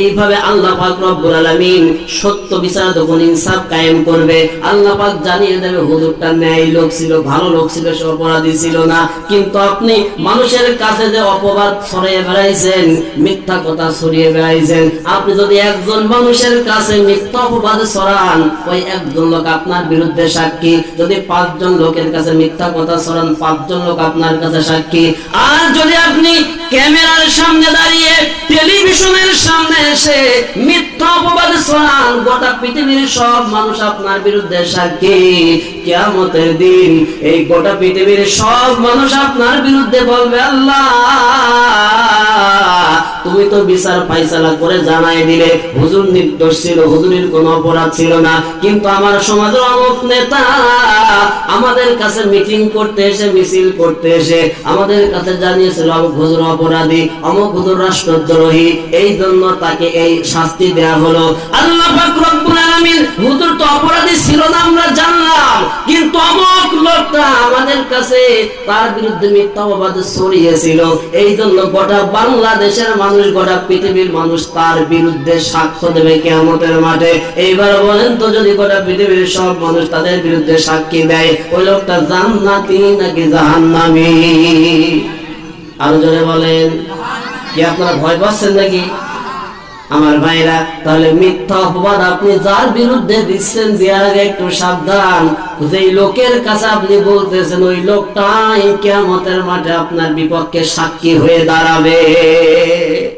এইভাবে আল্লাহ পাক রব্বুল আলামিন সত্য বিচার যখন ইনসাফ কায়েম করবে। আল্লাহ পাক জানিয়ে দেবে, হুজুরটা ন্যায় লোক ছিল, ভালো লোক ছিল, সে অপরাধী ছিল না। কিন্তু আপনি মানুষের কাছে যে অপবাদ ছড়িয়ে বেড়াইছেন, মিথ্যা কথা ছড়িয়ে বেড়াইছেন, আপনি যদি একজন মানুষের কাছে মিথ্যা অপবাদ ছড়ান, ওই একজন লোক আপনার বিরুদ্ধে সাক্ষী। যদি পাঁচজন লোকের কাছে মিথ্যা কথা ছড়ান, পাঁচজন লোক আপনার কাছে সাক্ষী। আর যদি আপনি ক্যামেরার সামনে দাঁড়িয়ে টেলিভিশনের এসে মিথ্যা অপবাদ ছড়ান গোটা পৃথিবীর সব মানুষ আপনার বিরুদ্ধে সাক্ষী। কেমতের দিন এই গোটা পৃথিবীর সব মানুষ আপনার বিরুদ্ধে বলবে, আল্লাহ! তুমি তো বিচার ফাইসালা করে জানাই দিলে হুজুর নির্দোষ ছিল, হুজুরের কোনো অপরাধ ছিল না। কিন্তু আমার সমাজের অমুক নেতা আমাদের কাছে মিটিং করতে এসে, মিছিল করতে এসে আমাদের কাছে জানিয়েছিল, অমুক হুজুর অপরাধী, অমুক হুজুর রাষ্ট্রদ্রোহী। এই জন্য তাকে এই শাস্তি দেয়া হলো। আল্লাহ পাক আলামিন, হুজুর তো অপরাধী ছিল না লোকটা আমাদের কাছে তার বিরুদ্ধে মিথ্যা ছড়িয়েছিল। এই জন্য গোটা বাংলাদেশের মানুষ, গোটা পৃথিবীর মানুষ তার বিরুদ্ধে সাক্ষ্য দেবে কেমতের মাঠে। এইবার বলেন তো, যদি গোটা পৃথিবীর সব মানুষ তাদের বিরুদ্ধে সাক্ষী দেয়, ওই লোকটা জান্নাতি নাকি জাহান্নামী? আরও জোরে বলেন। কি আপনারা ভয় পাচ্ছেন নাকি? আমার ভাইরা, তাহলে মিথ্যা অপবাদ আপনি যার বিরুদ্ধে দিচ্ছেন দেওয়ার আগে একটু সাবধান। যেই লোকের কাছে আপনি বলতেছেন, ওই লোকটাই কেমতের মাঠে আপনার বিপক্ষে সাক্ষী হয়ে দাঁড়াবে।